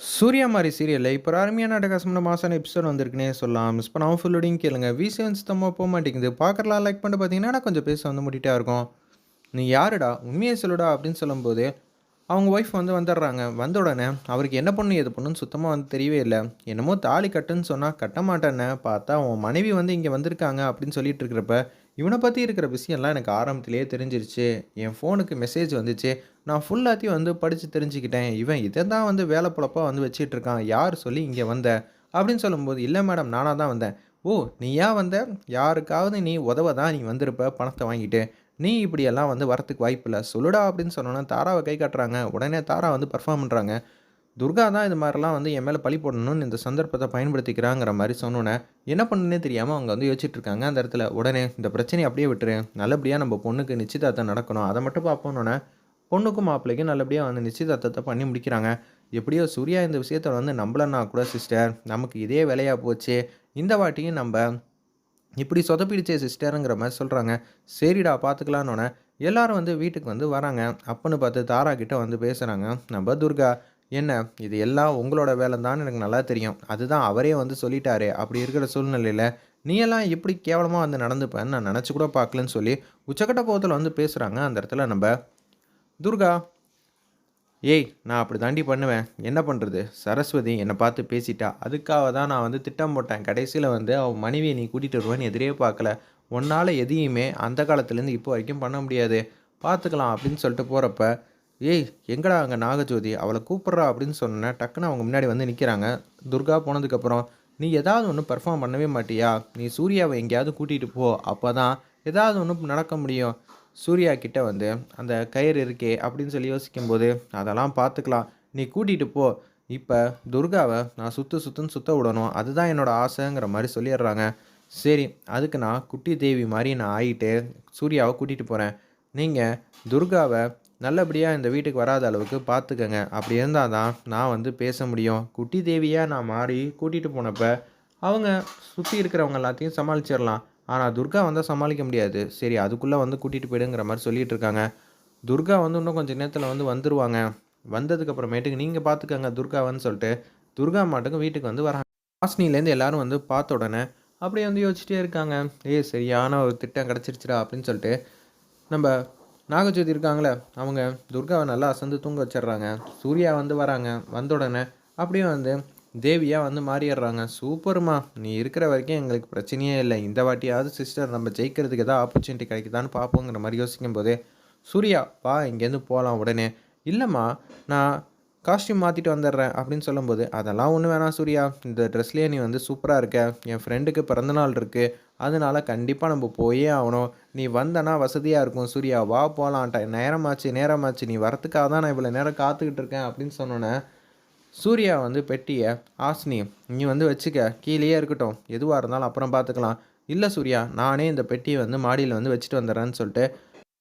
சூர்யா மாதிரி சீரியலில் இப்போ அருமையான அட்டகாசமான மாசான எபிசோட் வந்திருக்குன்னே சொல்லலாம். மிஸ் பண்ணாம ஃபுல்லோடையும் கேளுங்க. விசிஎன் சுத்தமாக போக மாட்டேங்குது. பார்க்கறலாம் லைக் பண்ணிட்டு பார்த்தீங்கன்னா, நான் கொஞ்சம் பேச வந்து முடிட்டே இருக்கும். "நீ யாருடா? உண்மையை சொல்லுடா" அப்படின்னு சொல்லும்போது, அவங்க ஒய்ஃப் வந்து வந்துடுறாங்க. வந்த உடனே அவருக்கு என்ன பண்ணு எது பண்ணுன்னு சுத்தமாக வந்து தெரியவே இல்லை என்னமோ தாலி கட்டுன்னு சொன்னால் கட்ட மாட்டேன்னு பார்த்தா உன் மனைவி வந்து இங்கே வந்திருக்காங்க அப்படின்னு சொல்லிட்டு இருக்கிறப்ப, இவனை பற்றி இருக்கிற விஷயம்லாம் எனக்கு ஆரம்பத்திலேயே தெரிஞ்சிருச்சு. என் ஃபோனுக்கு மெசேஜ் வந்துச்சு. நான் ஃபுல்லாத்தையும் வந்து படித்து தெரிஞ்சுக்கிட்டேன். இவன் இதை தான் வந்து வேலை பொழப்பாக வந்து வச்சுட்டு இருக்கான். யார் சொல்லி இங்கே வந்த? அப்படின்னு சொல்லும்போது, இல்லை மேடம் நானாக தான் வந்தேன்." "ஓ! நீ ஏன் வந்த? யாருக்காவது நீ உதவ தான் நீ வந்திருப்ப பணத்தை வாங்கிட்டு. நீ இப்படியெல்லாம் வந்து வரத்துக்கு வாய்ப்பில்ல. சொல்லுடா" அப்படின்னு சொன்னோன்னா தாராவை கை காட்டுறாங்க. உடனே தாரா வந்து பெர்ஃபார்ம் பண்ணுறாங்க துர்கா தான் இது மாதிரிலாம் வந்து என் மேலே பழி போடணும்னு இந்த சந்தர்ப்பத்தை பயன்படுத்திக்கிறாங்கிற மாதிரி சொன்னோன்னே என்ன பண்ணுன்னே தெரியாமல் அவங்க வந்து யோசிச்சுட்டு இருக்காங்க அந்த இடத்துல. உடனே இந்த பிரச்சனையை அப்படியே விட்டுரு. நல்லபடியாக நம்ம பொண்ணுக்கு நிச்சயதார்த்தம் நடக்கணும். அதை மட்டும் பார்ப்போன்னோனே, பொண்ணுக்கும் மாப்பிள்ளைக்கும் நல்லபடியாக வந்து நிச்சயதார்த்தத்தை பண்ணி முடிக்கிறாங்க. எப்படியோ சூர்யா இந்த விஷயத்த வந்து நம்பலன்னா கூட சிஸ்டர், நமக்கு இதே வேலையாக போச்சு இந்த வாட்டியும் நம்ம இப்படி சொதப்பிடுச்சே சிஸ்டருங்கிற மாதிரி சொல்கிறாங்க சரிடா பார்த்துக்கலான்னோனே, எல்லாரும் வந்து வீட்டுக்கு வந்து வராங்க. அப்பன்னு பார்த்து தாரா கிட்ட வந்து பேசுகிறாங்க நம்ம துர்கா, "என்ன இது எல்லாம் உங்களோட வேலை தான் எனக்கு நல்லா தெரியும். அதுதான் அவரே வந்து சொல்லிட்டாரு அப்படி இருக்கிற சூழ்நிலையில் நீ எல்லாம் எப்படி கேவலமாக வந்து நடந்துப்பன்னு நான் நினச்சி கூட பார்க்கலன்னு" சொல்லி உச்சக்கட்ட போகத்தில் வந்து பேசுகிறாங்க அந்த இடத்துல நம்ம துர்கா. "ஏய் நான் அப்படி தாண்டி பண்ணுவேன். என்ன பண்ணுறது சரஸ்வதி என்னை பார்த்து பேசிட்டா. அதுக்காக தான் நான் வந்து திட்டம் போட்டேன். கடைசியில் வந்து அவன் மனைவியை நீ கூட்டிகிட்டு வருவேன்னு எதிரே பார்க்கல. உன்னால் எதையுமே அந்த காலத்துலேருந்து இப்போ வரைக்கும் பண்ண முடியாது. பார்த்துக்கலாம்" அப்படின்னு சொல்லிட்டு போகிறப்ப "ஏய் எங்கடா அங்கே நாகஜோதி? அவளை கூப்பிட்றா" அப்படின்னு சொன்னேன் டக்குனு அவங்க முன்னாடி வந்து நிற்கிறாங்க துர்கா போனதுக்கப்புறம், "நீ ஏதாவது ஒன்று பெர்ஃபார்ம் பண்ணவே மாட்டியா? நீ சூர்யாவை எங்கேயாவது கூட்டிகிட்டு போ. அப்போ தான் ஏதாவது ஒன்று நடக்க முடியும்." சூர்யா கிட்டே வந்து, "அந்த கயிறு இருக்கே" அப்படின்னு சொல்லி யோசிக்கும்போது, "அதெல்லாம் பார்த்துக்கலாம். நீ கூட்டிகிட்டு போ. இப்போ துர்காவை நான் சுத்து சுத்துன்னு சுத்த விடணும். அதுதான் என்னோடய ஆசைங்கிற" மாதிரி சொல்லிடுறாங்க. "சரி அதுக்கு நான் குட்டி தேவி மாதிரி நான் ஆயிட்டு, சூர்யாவை கூட்டிகிட்டு போகிறேன் நீங்கள் துர்காவை நல்லபடியாக இந்த வீட்டுக்கு வராத அளவுக்கு பார்த்துக்கங்க. அப்படி இருந்தால் தான் நான் வந்து பேச முடியும். குட்டி தேவியாக நான் மாறி கூட்டிகிட்டு போனப்போ அவங்க சுற்றி இருக்கிறவங்க எல்லாத்தையும் சமாளிச்சிடலாம் ஆனால் துர்கா வந்தால் சமாளிக்க முடியாது. சரி அதுக்குள்ளே வந்து கூட்டிகிட்டு போயிடுங்கிற" மாதிரி சொல்லிகிட்டு இருக்காங்க. துர்கா வந்து இன்னும் கொஞ்சம் நேரத்தில் வந்து வந்துருவாங்க. வந்ததுக்கப்புறமேட்டுக்கு நீங்கள் பார்த்துக்கங்க துர்காவன்னு சொல்லிட்டு, துர்கா மாட்டுக்கும் வீட்டுக்கு வந்து வராங்க. ஹாஸ்னிலேருந்து எல்லாரும் வந்து பார்த்த உடனே, அப்படியே வந்து யோசிச்சிட்டே இருக்காங்க. "ஏய் சரியான ஒரு திட்டம் கிடச்சிருச்சிடா அப்படின்னு சொல்லிட்டு, நம்ம நாகஜோதி இருக்காங்களே அவங்க துர்காவை நல்லா அசந்து தூங்க வச்சிடுறாங்க. சூர்யா வந்து வராங்க. வந்த உடனே அப்படியே வந்து தேவியாக வந்து மாறிடுறாங்க. "சூப்பர்மா! நீ இருக்கிற வரைக்கும் எங்களுக்கு பிரச்சனையே இல்லை இந்த வாட்டியாவது சிஸ்டர் நம்ம ஜெயிக்கிறதுக்கு ஏதாவது ஆப்பர்ச்சுனிட்டி கிடைக்குதான்னு பார்ப்போங்கிற" மாதிரி யோசிக்கும் போதே "சூர்யா வா இங்கேருந்து போகலாம் உடனே." இல்லைம்மா நான் காஸ்டியூம் மாற்றிட்டு வந்துடுறேன்" அப்படின்னு சொல்லும்போது, "அதெல்லாம் ஒன்று வேணாம் சூர்யா. இந்த ட்ரெஸ்லேயே நீ வந்து சூப்பராக இருக்க. என் ஃப்ரெண்டுக்கு பிறந்தநாள் இருக்குது அதனால கண்டிப்பாக நம்ம போயே ஆகணும். நீ வந்தனா வசதியாக இருக்கும் சூர்யா. வா போகலாம் டை நேரமாச்சு நேரமாச்சு. நீ வரத்துக்காக தான் நான் இவ்வளோ நேரம் காத்துக்கிட்டு இருக்கேன்" அப்படின்னு சொன்னோன்னே சூர்யா வந்து பெட்டியை ஆஸ்னி நீ வந்து வச்சுக்க. கீழேயே இருக்கட்டும். எதுவாக இருந்தாலும் அப்புறம் பார்த்துக்கலாம்." இல்லை சூர்யா நானே இந்த பெட்டியை வந்து மாடியில் வந்து வச்சுட்டு வந்துடுறேன்னு" சொல்லிட்டு,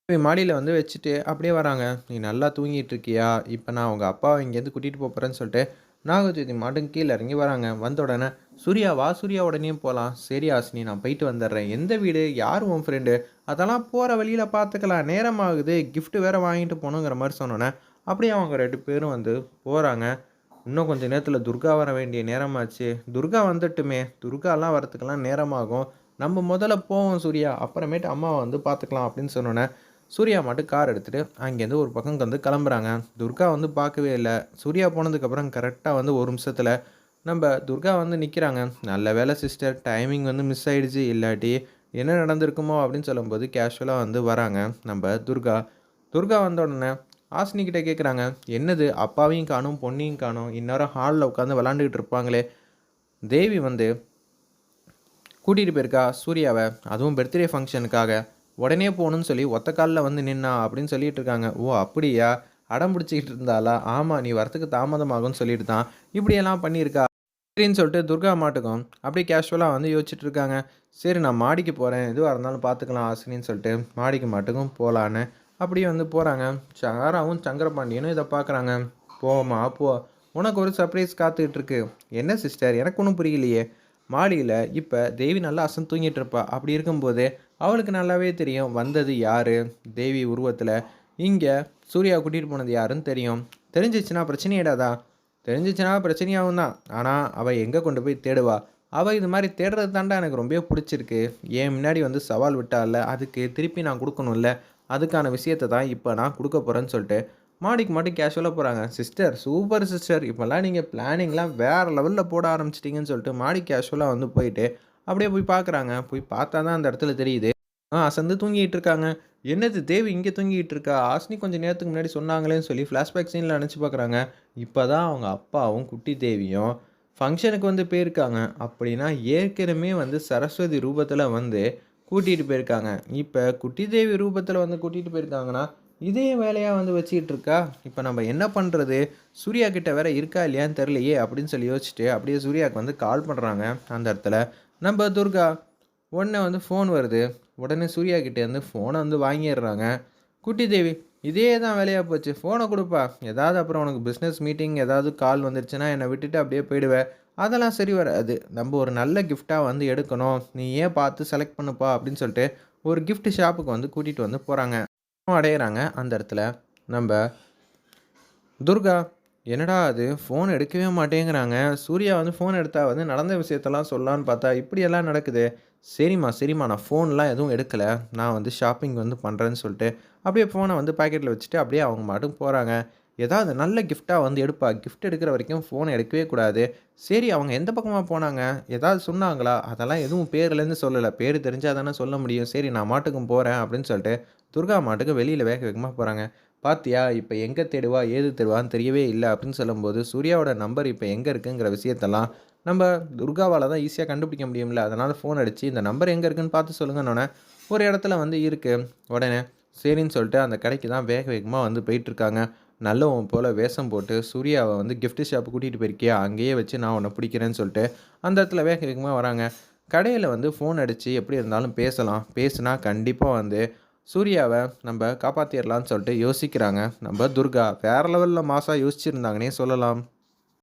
மாடியில் வந்து வச்சுட்டு அப்படியே வராங்க. "நீ நல்லா தூங்கிட்டு இருக்கியா? இப்போ நான் உங்கள் அப்பாவை இங்கேருந்து கூட்டிகிட்டு போகிறேன்னு சொல்லிட்டு, நாகஜோதி மாட்டுக்கு கீழே இறங்கி வராங்க. வந்த உடனே, "சூர்யா வா சூர்யா உடனே போகலாம் "சரி ஆசினி நான் போயிட்டு வந்துடுறேன்." "எந்த வீடு? யார் உன் ஃப்ரெண்டு?" "அதெல்லாம் போகிற வழியில் பார்த்துக்கலாம். நேரமாகுது. கிஃப்ட்டு வேறு வாங்கிட்டு போகணுங்கிற" மாதிரி சொன்னோன்னே அப்படியே அவங்க ரெண்டு பேரும் வந்து போகிறாங்க இன்னும் கொஞ்ச நேரத்தில் துர்கா வர வேண்டிய நேரமாச்சு. துர்கா வந்துட்டுமே. துர்காலாம் வரத்துக்கெல்லாம் நேரமாகும். நம்ம முதல்ல போவோம் சூர்யா. அப்புறமேட்டு அம்மாவை வந்து பார்த்துக்கலாம் அப்படின்னு சொன்னோன்னே சூர்யா மட்டும் கார் எடுத்துகிட்டு அங்கேருந்து ஒரு பக்கம் வந்து கிளம்புறாங்க. துர்கா வந்து பார்க்கவே இல்லை சூர்யா போனதுக்கப்புறம் கரெக்டாக வந்து ஒரு நிமிஷத்தில் நம்ம துர்கா வந்து நிற்கிறாங்க "நல்ல வேலை சிஸ்டர் டைமிங் வந்து மிஸ் ஆகிடுச்சு இல்லாட்டி என்ன நடந்திருக்குமோ?" அப்படின்னு சொல்லும்போது கேஷுவலாக வந்து வராங்க நம்ம துர்கா. துர்கா வந்த உடனே ஆசினிக்கிட்ட கேட்குறாங்க, "என்னது அப்பாவையும் காணும் பொண்ணையும் காணும் இந்நேரம் ஹாலில் உட்காந்து விளாண்டுக்கிட்டு இருப்பாங்களே." தேவி வந்து கூட்டிகிட்டு போயிருக்கா சூர்யாவை அதுவும் பர்த்டே ஃபங்க்ஷனுக்காக உடனே போகணும்னு சொல்லி ஒத்த காலில் வந்து நின்னா அப்படின்னு சொல்லிட்டு இருக்காங்க. "ஓ அப்படியா? அடம் பிடிச்சிக்கிட்டு இருந்தாலா ஆமாம் நீ வரத்துக்கு தாமதமாகும்னு சொல்லிட்டு தான் இப்படியெல்லாம் பண்ணியிருக்கா." சரின்னு சொல்லிட்டு துர்கா மாட்டுக்கும் அப்படியே கேஷுவலாக வந்து யோசிச்சுட்டு இருக்காங்க. "சரி நான் மாடிக்கு போகிறேன் எதுவாக இருந்தாலும் பார்த்துக்கலாம் ஆசினின்னு சொல்லிட்டு மாடிக்கு மாட்டுக்கும் போகலான்னு அப்படியே வந்து போகிறாங்க சாராவும் சங்கரபாண்டியனும் இதை பார்க்குறாங்க. போமா போ. உனக்கு ஒரு சர்ப்ரைஸ் காத்துக்கிட்டு இருக்கு." "என்ன சிஸ்டர்? எனக்கு ஒன்றும் புரியலையே." மாடியில் இப்போ தேவி நல்லா அசன் தூங்கிட்டு இருப்பா. அப்படி இருக்கும்போது அவளுக்கு நல்லாவே தெரியும். வந்தது யார்? தேவி உருவத்தில். இங்கே சூர்யா கூட்டிகிட்டு போனது யாருன்னு தெரியும். தெரிஞ்சிச்சுன்னா பிரச்சனையிடாதா? தெரிஞ்சிச்சுன்னா பிரச்சனையாகவும் தான். ஆனால் அவள் எங்கே கொண்டு போய் தேடுவா? அவள் இது மாதிரி தேடுறது தாண்டா எனக்கு ரொம்ப பிடிச்சிருக்கு. ஏன் முன்னாடி வந்து சவால் விட்டால அதுக்கு திருப்பி நான் கொடுக்கணும்ல. அதுக்கான விஷயத்தை தான் இப்போ நான் கொடுக்க போகிறேன்னு சொல்லிட்டு மாடிக்கு மாட்டி கேஷுவலாக போகிறாங்க சிஸ்டர் சூப்பர் சிஸ்டர் இப்போல்லாம் நீங்கள் பிளானிங்லாம் வேறு லெவலில் போட ஆரம்பிச்சிட்டிங்கன்னு சொல்லிட்டு மாடி கேஷுவலாக வந்து போயிட்டு அப்படியே போய் பார்க்குறாங்க. போய் பார்த்தா தான் அந்த இடத்துல தெரியுது. ஆ அசந்து தூங்கிட்டு இருக்காங்க. என்னது தேவி இங்கே தூங்கிட்டு இருக்கா? ஆஸ்னி கொஞ்சம் நேரத்துக்கு முன்னாடி சொன்னாங்களேன்னு சொல்லி ஃப்ளாஷ்பேக் சீனில் நினச்சி பார்க்குறாங்க. இப்போ தான் அவங்க அப்பாவும் குட்டி தேவியும் ஃபங்க்ஷனுக்கு வந்து போயிருக்காங்க. அப்படின்னா ஏற்கனவே வந்து சரஸ்வதி ரூபத்தில் வந்து கூட்டிகிட்டு போயிருக்காங்க. இப்போ குட்டி தேவி ரூபத்தில் வந்து கூட்டிகிட்டு போயிருக்காங்கன்னா இதே வேலையாக வந்து வச்சுக்கிட்டு இருக்கா? இப்போ நம்ம என்ன பண்ணுறது சூர்யா கிட்ட வேற இருக்கா இல்லையான்னு தெரிலையே அப்படின்னு சொல்லி யோசிச்சுட்டு அப்படியே சூர்யாவுக்கு வந்து கால் பண்ணுறாங்க அந்த இடத்துல. நம்ம துர்கா உடனே வந்து ஃபோன் வருது. உடனே சூர்யா கிட்டேருந்து ஃபோனை வந்து வாங்கிடுறாங்க. குட்டி தேவி இதே தான் வேலையாக போச்சு. ஃபோனை கொடுப்பா. ஏதாவது அப்புறம் உனக்கு பிஸ்னஸ் மீட்டிங் ஏதாவது கால் வந்துருச்சுன்னா என்னை விட்டுட்டு அப்படியே போயிடுவேன் அதெல்லாம் சரி வராது. நம்ம ஒரு நல்ல கிஃப்டாக வந்து எடுக்கணும். நீ ஏன் பார்த்து செலக்ட் பண்ணுப்பா அப்படின்னு சொல்லிட்டு ஒரு கிஃப்ட் ஷாப்புக்கு வந்து கூட்டிகிட்டு வந்து போகிறாங்க அடையிறாங்க. அந்த இடத்துல நம்ம துர்கா என்னடா அது? ஃபோன் எடுக்கவே மாட்டேங்கிறாங்க. சூர்யா வந்து ஃபோன் எடுத்தால் வந்து நடந்த விஷயத்தெல்லாம் சொல்லலான்னு பார்த்தா இப்படியெல்லாம் நடக்குது. சரிம்மா சரிம்மா நான் ஃபோன்லாம் எதுவும் எடுக்கலை. நான் வந்து ஷாப்பிங் வந்து பண்ணுறேன்னு சொல்லிட்டு அப்படியே ஃபோனை வந்து பாக்கெட்டில் வச்சுட்டு அப்படியே அவங்க மாட்டும் போகிறாங்க ஏதாவது நல்ல கிஃப்ட்டாக வந்து எடுப்பா. கிஃப்ட் எடுக்கிற வரைக்கும் ஃபோனை எடுக்கவே கூடாது. சரி அவங்க எந்த பக்கமாக போனாங்க? ஏதாவது சொன்னாங்களா? அதெல்லாம் எதுவும் பேர்லேருந்து சொல்லலை. பேர் தெரிஞ்சால் தானே சொல்ல முடியும். சரி நான் மாட்டுக்கும் போகிறேன் அப்படின்னு சொல்லிட்டு துர்கா மாட்டுக்கு வெளியில் வேக வேகமாக போகிறாங்க பாத்தியா இப்போ எங்கே தேடுவா ஏது தேடுவான்னு தெரியவே இல்லை அப்படின்னு சொல்லும்போது சூர்யாவோட நம்பர் இப்போ எங்கே இருக்குங்கிற விஷயத்தெல்லாம் நம்ம துர்காவால் தான் ஈஸியாக கண்டுபிடிக்க முடியும்ல. அதனால் ஃபோன் அடித்து இந்த நம்பர் எங்கே இருக்குன்னு பார்த்து சொல்லுங்கன்னொன்னே ஒரு இடத்துல வந்து இருக்குது உடனே சரின்னு சொல்லிட்டு அந்த கடைக்கு தான் வேக வேகமாக வந்து போயிட்டுருக்காங்க. நல்லவன் போல் வேஷம் போட்டு சூர்யாவை வந்து கிஃப்ட் ஷாப்பு கூட்டிகிட்டு போயிருக்கியா? அங்கேயே வச்சு நான் உன்னை பிடிக்கிறேன்னு சொல்லிட்டு அந்த இடத்துல வேக வேகமாக வராங்க. கடையில் வந்து ஃபோன் அடித்து எப்படி இருந்தாலும் பேசலாம். பேசுனா கண்டிப்பாக வந்து சூர்யாவை நம்ம காப்பாற்றிடலான்னு சொல்லிட்டு யோசிக்கிறாங்க. நம்ம துர்கா வேறு லெவலில் மாசாக யோசிச்சிருந்தாங்கன்னே சொல்லலாம்.